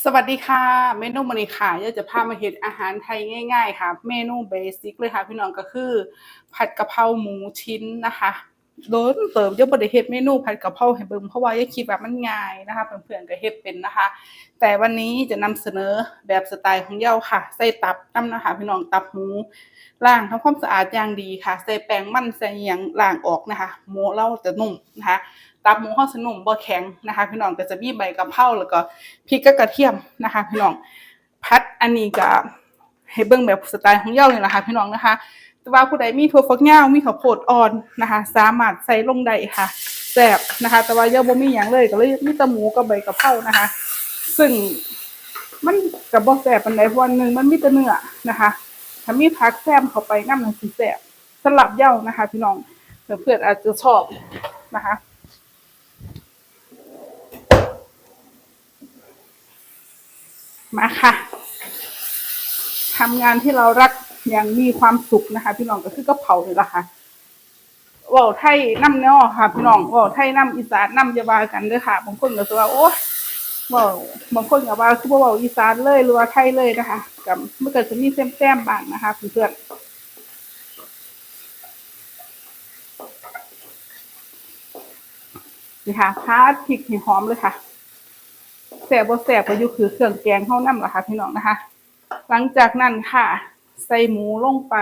สวัสดีค่ะ เมนูมันนี้ค่ะยาจะพามาเห็ดอาหารไทยง่าย ๆ ค่ะ เมนูเบสิกเลยค่ะ พี่น้องก็คือ ผัดกะเพราหมูชิ้นนะคะ โดนเติบยังบ่ได้เฮ็ดเมนูผัดกะเพราให้เบิ่งเพราะว่าอย่าคิดว่ามันง่ายนะคะเพื่อนๆก็เฮ็ดเป็นนะคะ แต่วันนี้จะนำเสนอแบบสไตล์ของเย้าค่ะ ใส่ตับนำนะคะพี่น้องตับหมูล้างทำความสะอาดอย่างดีค่ะ ใส่แป้งมันใส่หยังล้างออกนะคะหมูเราจะนุ่มนะคะตับหมูเราสนุ่มบ่แข็งนะคะ พี่น้องก็จะมีใบกะเพราแล้วก็พริกกับกระเทียมนะคะ พี่น้องพัดอันนี้ก็ให้เบิ่งแบบสไตล์ของเย้านี่แหละค่ะพี่น้องนะคะ แต่ว่าผู้ใดมีถั่วฝักยาวมีข้าวโพดอ่อนนะคะ สามารถใส่ลงได้ค่ะแซ่บนะคะ แต่ว่าเย้าบ่มีหยังเลยก็เลยมีแต่หมูกับใบกะเพรานะคะ ซึ่งมันก็บ่แซ่บปานใดว่าหนึ่งมันมีแต่เนื้อนะคะ ถ้ามีผักแซมเข้าไปนำมันสิแซ่บสำหรับเย้านะคะ พี่น้องเพื่อนๆอาจจะชอบนะคะ มาค่ะทำงานที่เรารัก ย่างมีความสุขนะคะ พี่น้องก็คือกะเพราเลยล่ะค่ะว่าไทยน้ำเนาะค่ะ พี่น้องว่าไทยน้ำอีสานน้ำยาบากันเด้อค่ะบางคนก็จะว่าโอ้ว่าบางคนก็ว่าคือบ่เว้าอีสานเลยหรือว่าไทยเลยนะคะกับเมันก็จะมีแซมๆบ้างนะคะเพื่อนนี่ค่ะพาดพริกหอมเลยค่ะแสบบ่แสบก็อยู่คือเครื่องแกงเท่านั้นแหละค่ะพี่น้องนะคะ หลังจากนั้นค่ะ ใส่หมูลงไป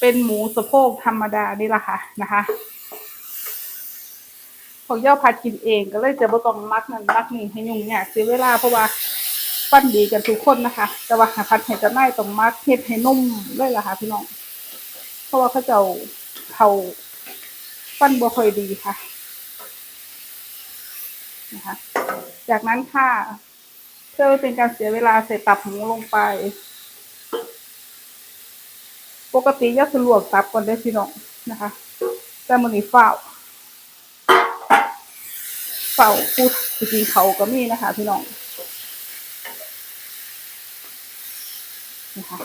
เป็นหมูสะโพกธรรมดานี่แหละค่ะนะคะของย่าพัดกินเองก็เลยจะบ่ต้องมักนั่นมักนี่ให้ยุ่งยากเสียเวลาเพราะว่าปั้นดีกันทุกคนนะคะ แต่ว่าหาพัดเห็ดจะไม่ต้องมักเฮ็ดให้นุ่มเลยล่ะค่ะพี่น้อง เพราะว่าเขาเจ้าเขาปั้นบ่ค่อยดีค่ะนะคะ จากนั้นค่ะเพื่อเป็นการเสียเวลาใส่ตับหมูลงไป ปกติย่าสลวกตับก่อนได้พี่น้องนะคะ แต่มันนี้เฝ้าเฝ้าพูดจริงๆเขาก็มีนะคะ พี่น้องนะคะ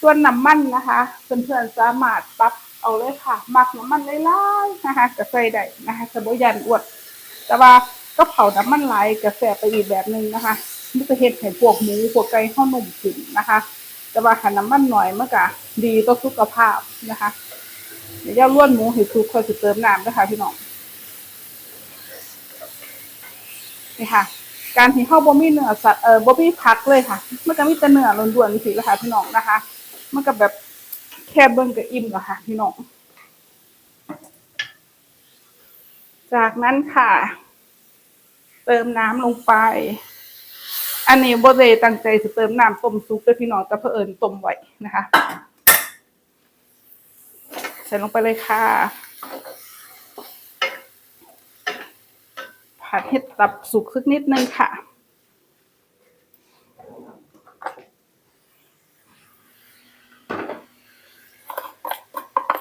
ส่วนน้ำมันนะคะเพื่อนๆสามารถปรับเอาเลยค่ะหมักน้ำมันหลายๆนะคะก็ใส่ได้นะคะสบยันอวด แต่ว่าก็เผาน้ำมันไหลกระแสไปอีกแบบหนึ่งนะคะ มันจะเห็ดให้พวกหมูพวกไก่ข้าวนุ่มขึ้นนะคะ แต่ว่าถ้าน้ำมันหน่อยมันก็ดีต่อสุขภาพนะคะเดี๋ยวย่าล้วนหมูให้สุกค่อยสิเติมน้ำนะคะพี่น้องนี่ค่ะ การที่เข้าบ่มีเนื้อสัตว์เออบ่มีผักเลยค่ะ มันก็มีแต่เนื้อล้วนๆสิแหละค่ะพี่น้องนะคะ มันก็แบบแค่เบิ่งก็อิ่มแล้วค่ะพี่น้อง จากนั้นค่ะ เติมน้ำลงไป อันนี้บ่ได้ตั้งใจจะเติมน้ำต้มซุปเด้อพี่น้องแต่เผอิญต้มไว้นะคะ ใส่ลงไปเลยค่ะ ผัดให้ตับสุกสักนิดนึงค่ะ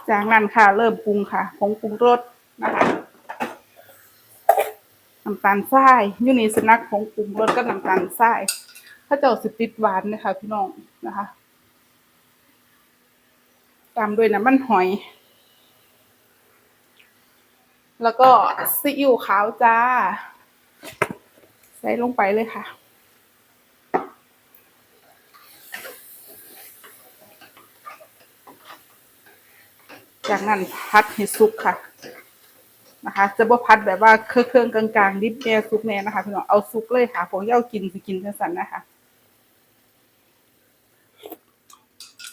จากนั้นค่ะ เริ่มปรุงค่ะผงปรุงรส น้ำตาลทรายอยู่ในสนักของปรุงรสก็น้ำตาลทราย ถ้าเจ้าสิติดหวานนะคะพี่น้องนะคะ ตามด้วยน้ำมันหอย แล้วก็ซีอิ๊วขาวจ้า ใส่ลงไปเลยค่ะจากนั้นพัดให้สุกค่ะ นะคะจะบ่พัดแบบว่าเครื่องกลางๆดิบแน่ซุกแน่นะคะพี่น้องเอาซุกเลยค่ะพวกเย้ากินสิกินจังซั่นนะคะ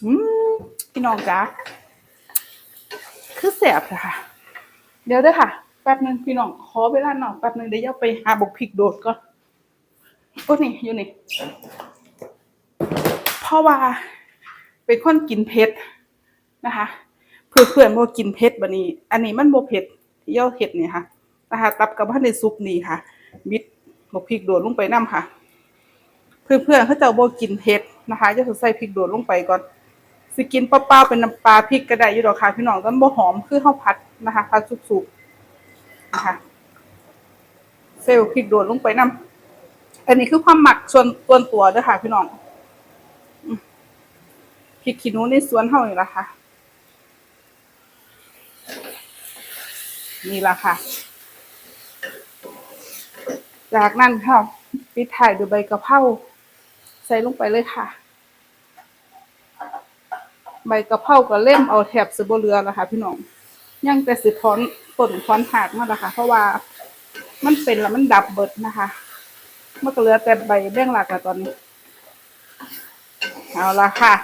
อืมพี่น้องจ๋าคือแสบค่ะ เดี๋ยวด้อค่ะ แป๊บนึงพี่น้องขอเวลาหน่อยแป๊บนึงเดี๋ยวเย้าไปหาบกพริกโดดก่อนโอ้นี่อยู่นี่เพราะว่าเป็นคนกินเผ็ดนะคะ เพื่อนเพื่อนบ่กินเผ็ดบัดนี้ อันนี้มันบ่เผ็ด ที่เย้าเฮ็ดนี่ค่ะนะคะตับกับบ่ทันได้สุกนี่ค่ะบิดบกพริกโดดลงไปนํค่ะ เพื่อนเพื่อนเขาเจ้าบ่กินเผ็ดนะคะจะใส่พริกโดดลงไปก่อนสิกินเปล่าๆเป็นน้ำปลาพริกก็ได้อยู่ดอกค่ะพี่น้องก็บ่หอมคือข้าวผัดนะคะผัดสุกๆนะคะเซลพริกโดดลงไปนํอันนี้คือความหมักส่วนส่วนตัวด้อค่ะ พี่น้องพริกขี้หนูในสวนเฮานี่ล่ะค่ะ นี่ละค่ะ จากนั้นค่ะปิดท้ายด้วยใบกะเพราใส่ลงไปเลยค่ะ ใบกะเพราก็เล่มเอาแถบสิบ่เหลือแล้วค่ะ พี่น้องยังแต่สิถอนต้นถอนหากมาล้วค่ะ เพราะว่ามันเป็นแล้วมันดับเบิดนะคะมันก็เหลือแต่ใบแบ่งหลักล้วตอนนี้ เอาละค่ะ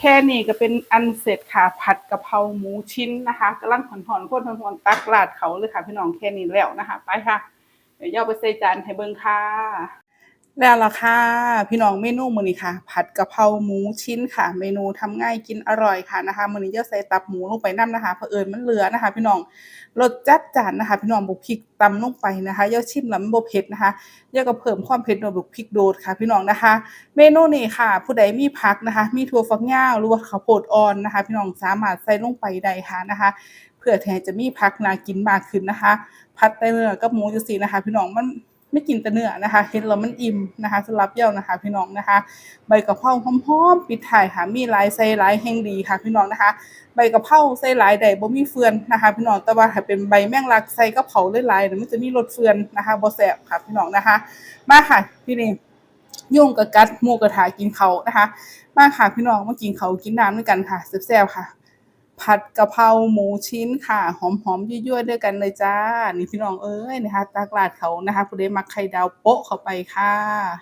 แค่นี้ก็เป็นอันเสร็จค่ะผัดกะเพราหมูชิ้นนะคะกำลังผ่อนๆคนผ่อนๆตักลาดเขาเลยค่ะพี่น้องแค่นี้แล้วนะคะ ไปค่ะ เดี๋ยวย่อไปใส่จานให้เบิ่งค่ะ แล้วล่ะค่ะ พี่น้องเมนูมื้อนี้ค่ะ ผัดกะเพราหมูชิ้นค่ะ เมนูทำง่ายกินอร่อยค่ะนะคะมื้อนี้ย่าใส่ตับหมูลงไปนํนะคะเผอิญมันเหลือนะคะ พี่น้องรสจัดจานนะคะ พี่น้องบุกพริกตำลงไปนะคะย่าชิมแล้วมันบ่เผ็ดนะคะย่าก็เพิ่มความเผ็ดโดยบุกพริกโดดค่ะ พี่น้องนะคะ เมนูนี้ค่ะ ผู้ใดมีผักนะคะ มีถั่วฝักยาวหรือว่าข้าวโพดอ่อนนะคะ พี่น้องสามารถใส่ลงไปได้ค่ะนะคะ เพื่อแที่จะมีผักนากินมากขึ้นนะคะ ผัดแต่เนื้อกับหมูจังซี่นะคะ พี่น้องมัน ไม่กินแต่เนื้อนะคะเห็นแล้วมันอิ่มนะคะสำหรับเย้านะคะ พี่น้องนะคะ ใบกะเพราหอมๆปิดท้ายค่ะมีลายใส่หลายแห่งดีค่ะ พี่น้องนะคะ ใบกะเพราใส่หลายได้บ่มีเฟือนนะคะ พี่น้องแต่ว่าถ้าเป็นใบแมงลักใส่กะเพราหลายๆเนี่ยมันจะมีรสเฟือนนะคะบ่แซ่บค่ะพี่น้องนะคะ มาค่ะพี่นี่ยุ่งกับกัดหมูกระทะกินเขานะคะ มาค่ะพี่น้องมากินเขากินน้ำด้วยกันค่ะแซ่บๆค่ะ ผัดกะเพราหมูชิ้นค่ะ หอมๆยั่วๆด้วยกันเลยจ้า นี่พี่น้องเอ้ยนะคะตากราดเขานะคะผู้ใดมักไข่ดาวโปะเข้าไปค่ะ